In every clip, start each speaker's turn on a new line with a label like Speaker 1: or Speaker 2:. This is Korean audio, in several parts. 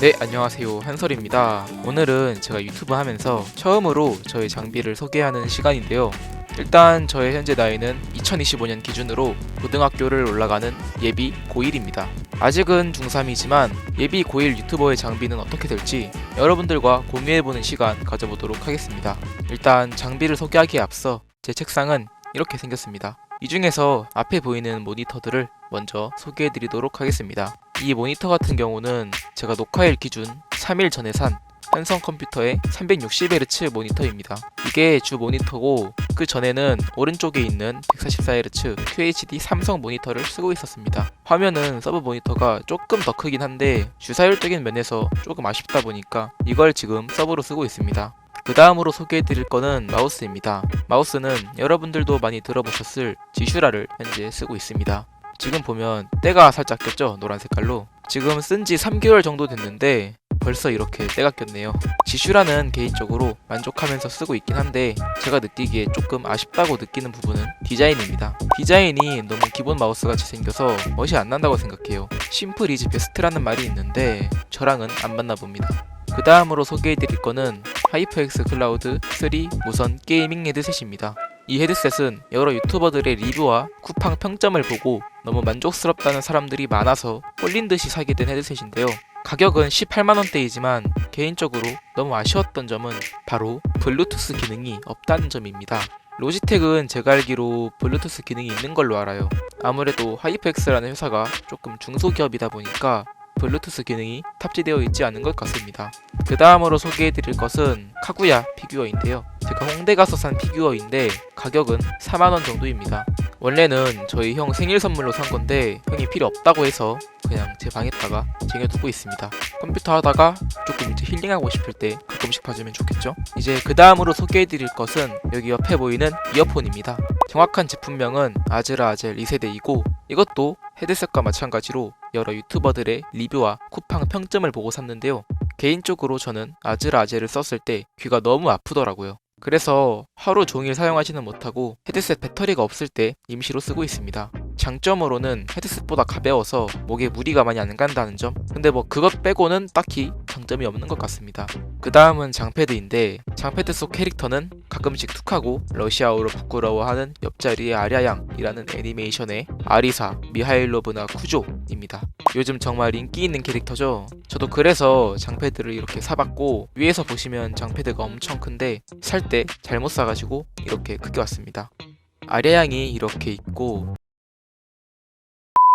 Speaker 1: 네, 안녕하세요. 한설입니다. 오늘은 제가 유튜브 하면서 처음으로 저의 장비를 소개하는 시간인데요. 일단 저의 현재 나이는 2025년 기준으로 고등학교를 올라가는 예비 고1입니다. 아직은 중3이지만 예비 고1 유튜버의 장비는 어떻게 될지 여러분들과 공유해보는 시간 가져보도록 하겠습니다. 일단 장비를 소개하기에 앞서 제 책상은 이렇게 생겼습니다. 이 중에서 앞에 보이는 모니터들을 먼저 소개해드리도록 하겠습니다. 이 모니터 같은 경우는 제가 녹화일 기준 3일 전에 산 한성 컴퓨터의 360Hz 모니터입니다. 이게 주 모니터고 그 전에는 오른쪽에 있는 144Hz QHD 삼성 모니터를 쓰고 있었습니다. 화면은 서브 모니터가 조금 더 크긴 한데 주사율적인 면에서 조금 아쉽다 보니까 이걸 지금 서브로 쓰고 있습니다. 그 다음으로 소개해드릴 거는 마우스입니다. 마우스는 여러분들도 많이 들어보셨을 지슈라를 현재 쓰고 있습니다. 지금 보면 때가 살짝 꼈죠? 노란 색깔로. 지금 쓴 지 3개월 정도 됐는데 벌써 이렇게 때가 꼈네요. 지슈라는 개인적으로 만족하면서 쓰고 있긴 한데 제가 느끼기에 조금 아쉽다고 느끼는 부분은 디자인입니다. 디자인이 너무 기본 마우스 같이 생겨서 멋이 안 난다고 생각해요. 심플 이즈 베스트라는 말이 있는데 저랑은 안 맞나 봅니다. 그 다음으로 소개해드릴 거는 하이퍼엑스 클라우드 3 무선 게이밍 헤드셋입니다. 이 헤드셋은 여러 유튜버들의 리뷰와 쿠팡 평점을 보고 너무 만족스럽다는 사람들이 많아서 홀린 듯이 사게 된 헤드셋인데요. 가격은 18만원대이지만 개인적으로 너무 아쉬웠던 점은 바로 블루투스 기능이 없다는 점입니다. 로지텍은 제가 알기로 블루투스 기능이 있는 걸로 알아요. 아무래도 하이퍼엑스라는 회사가 조금 중소기업이다 보니까 블루투스 기능이 탑재되어 있지 않은 것 같습니다. 그 다음으로 소개해드릴 것은 카구야 피규어인데요. 제가 홍대 가서 산 피규어인데 가격은 4만원 정도입니다. 원래는 저희 형 생일 선물로 산 건데 형이 필요 없다고 해서 그냥 제 방에다가 쟁여두고 있습니다. 컴퓨터 하다가 조금 이제 힐링하고 싶을 때 가끔씩 봐주면 좋겠죠? 이제 그 다음으로 소개해드릴 것은 여기 옆에 보이는 이어폰입니다. 정확한 제품명은 아즈라 아젤 2세대이고 이것도 헤드셋과 마찬가지로 여러 유튜버들의 리뷰와 쿠팡 평점을 보고 샀는데요. 개인적으로 저는 아즈라 아젤을 썼을 때 귀가 너무 아프더라고요. 그래서 하루 종일 사용하지는 못하고 헤드셋 배터리가 없을 때 임시로 쓰고 있습니다. 장점으로는 헤드셋보다 가벼워서 목에 무리가 많이 안 간다는 점. 근데 뭐 그것 빼고는 딱히 장점이 없는 것 같습니다. 그 다음은 장패드인데 장패드 속 캐릭터는 가끔씩 툭하고 러시아어로 부끄러워하는 옆자리의 아랴양이라는 애니메이션의 아리사, 미하일로브나 쿠조입니다. 요즘 정말 인기 있는 캐릭터죠. 저도 그래서 장패드를 이렇게 사봤고 위에서 보시면 장패드가 엄청 큰데 살 때 잘못 사가지고 이렇게 크게 왔습니다. 아랴양이 이렇게 있고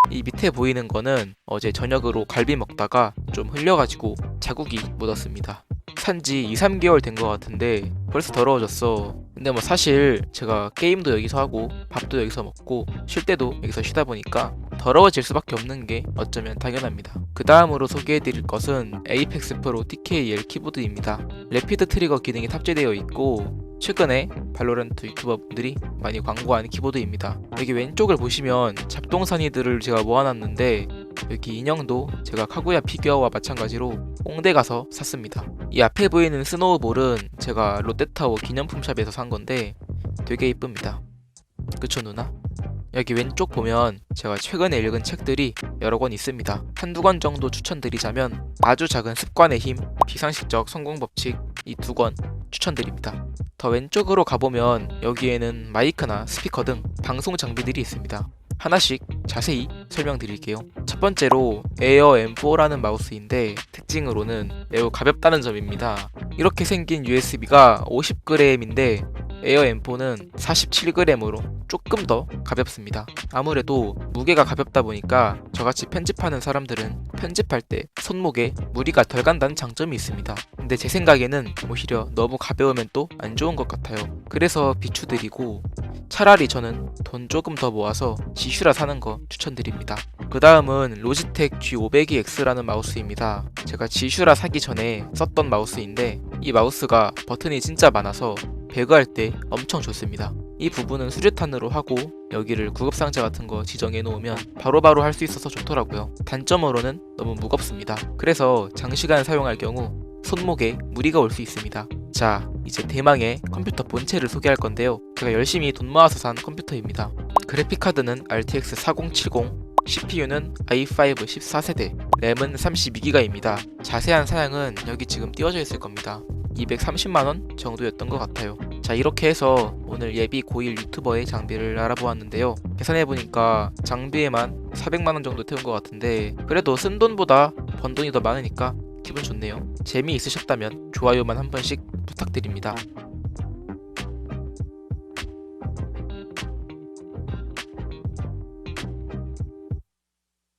Speaker 1: 이 밑에 보이는 거는 어제 저녁으로 갈비 먹다가 좀 흘려가지고 자국이 묻었습니다. 산지 2, 3개월 된 것 같은데 벌써 더러워졌어. 근데 뭐 사실 제가 게임도 여기서 하고 밥도 여기서 먹고 쉴 때도 여기서 쉬다 보니까 더러워질 수밖에 없는 게 어쩌면 당연합니다. 그 다음으로 소개해드릴 것은 에이펙스 프로 TKL 키보드입니다. 래피드 트리거 기능이 탑재되어 있고 최근에 발로란트 유튜버 분들이 많이 광고하는 키보드입니다. 여기 왼쪽을 보시면 잡동사니들을 제가 모아놨는데 여기 인형도 제가 카구야 피규어와 마찬가지로 홍대 가서 샀습니다. 이 앞에 보이는 스노우볼은 제가 롯데타워 기념품 샵에서 산 건데 되게 이쁩니다. 그쵸 누나? 여기 왼쪽 보면 제가 최근에 읽은 책들이 여러 권 있습니다. 한두 권 정도 추천드리자면 아주 작은 습관의 힘, 비상식적 성공 법칙 이 두 권 추천드립니다. 더 왼쪽으로 가보면 여기에는 마이크나 스피커 등 방송 장비들이 있습니다. 하나씩 자세히 설명드릴게요. 첫 번째로 에어 M4라는 마우스인데 특징으로는 매우 가볍다는 점입니다. 이렇게 생긴 USB가 50g인데 에어 M4는 47g으로 조금 더 가볍습니다. 아무래도 무게가 가볍다 보니까 저같이 편집하는 사람들은 편집할 때 손목에 무리가 덜 간다는 장점이 있습니다. 근데 제 생각에는 오히려 너무 가벼우면 또 안 좋은 것 같아요. 그래서 비추드리고 차라리 저는 돈 조금 더 모아서 지슈라 사는 거 추천드립니다. 그 다음은 로지텍 G502X라는 마우스입니다. 제가 지슈라 사기 전에 썼던 마우스인데 이 마우스가 버튼이 진짜 많아서 배그할 때 엄청 좋습니다. 이 부분은 수류탄으로 하고 여기를 구급상자 같은 거 지정해 놓으면 바로바로 할 수 있어서 좋더라고요. 단점으로는 너무 무겁습니다. 그래서 장시간 사용할 경우 손목에 무리가 올 수 있습니다. 자, 이제 대망의 컴퓨터 본체를 소개할 건데요. 제가 열심히 돈 모아서 산 컴퓨터입니다. 그래픽카드는 RTX 4070, CPU는 i5 14세대, 램은 32기가입니다. 자세한 사양은 여기 지금 띄워져 있을 겁니다. 230만원 정도였던 것 같아요. 자, 이렇게 해서 오늘 예비 고1 유튜버의 장비를 알아보았는데요. 계산해보니까 장비에만 400만원 정도 태운 것 같은데, 그래도 쓴 돈보다 번 돈이 더 많으니까 기분 좋네요. 재미있으셨다면 좋아요만 한 번씩 부탁드립니다.